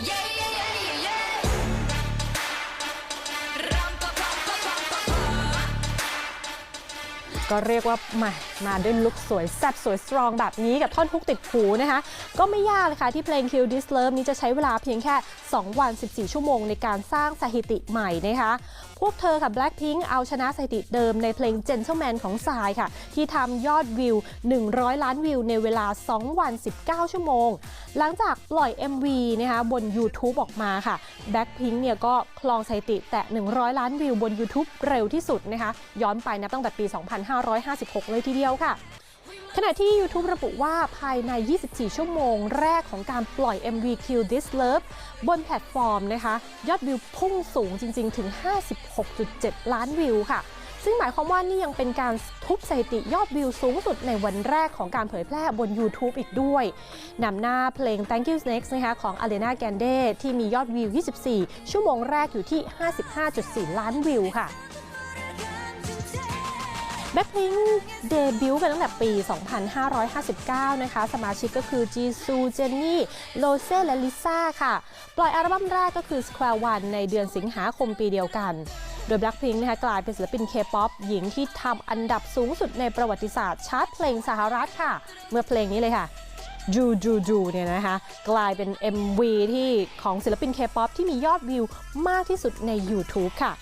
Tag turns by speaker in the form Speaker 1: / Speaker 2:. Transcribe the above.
Speaker 1: Yeah, yeah. ก็เรียกว่ามามาด้วยลุคสวยแซ่บสวยสตรองแบบนี้กับท่อนฮุกติดหูนะคะ ก็ไม่ยากเลยค่ะที่เพลง Kill This Love นี้จะใช้เวลาเพียงแค่ 2 วัน 14 ชั่วโมงในการสร้างสถิติใหม่นะคะ พวกเธอค่ะ Blackpink เอาชนะสถิติเดิมในเพลง Gentleman ของทรายค่ะ ที่ทำยอดวิว 100 ล้านวิวในเวลา 2 วัน 19 ชั่วโมง หลังจากปล่อย MV นะคะบน YouTube ออกมาค่ะ Blackpink เนี่ยก็คลองสถิติแตะ 100 ล้านวิวบน YouTube เร็วที่สุดนะคะ ย้อนไปนับตั้งแต่ปี2556 เลยทีเดียวค่ะ ขณะที่ YouTube ระบุว่าภายใน 24 ชั่วโมงแรกของการปล่อย MV Kill This Love บนแพลตฟอร์มนะคะ ยอดวิวพุ่งสูงจริง ๆ ถึง 56.7 ล้านวิวค่ะซึ่งหมายความว่านี่ยังเป็นการทุบสถิติยอดวิวสูงสุดในวันแรกของการเผยแพร่บน YouTube อีกด้วย นำหน้าเพลง Thank You Next นะคะของ Alena Grande ที่มียอดวิว 24 ชั่วโมงแรกอยู่ที่ 55.4 ล้านวิวค่ะ บ็คพิงเดบิวต์กันตั้งแต่ปี 2559 นะคะ สมาชิกก็คือจีซูเจนนี่โลเซ่และลิซ่าค่ะ ปล่อยอัลบั้มแรกก็คือ Square One ในเดือนสิงหาคมปีเดียวกัน โดย Blackpink นะคะกลายเป็นศิลปินเคป๊อปหญิงที่ทำอันดับสูงสุดในประวัติศาสตร์ชาร์ตเพลงสหรัฐค่ะ เมื่อเพลงนี้เลยค่ะจูจูจูเนี่ยนะคะ กลายเป็น MV ที่ของศิลปินเคป๊อปที่มียอดวิวมากที่สุดใน YouTube ค่ะ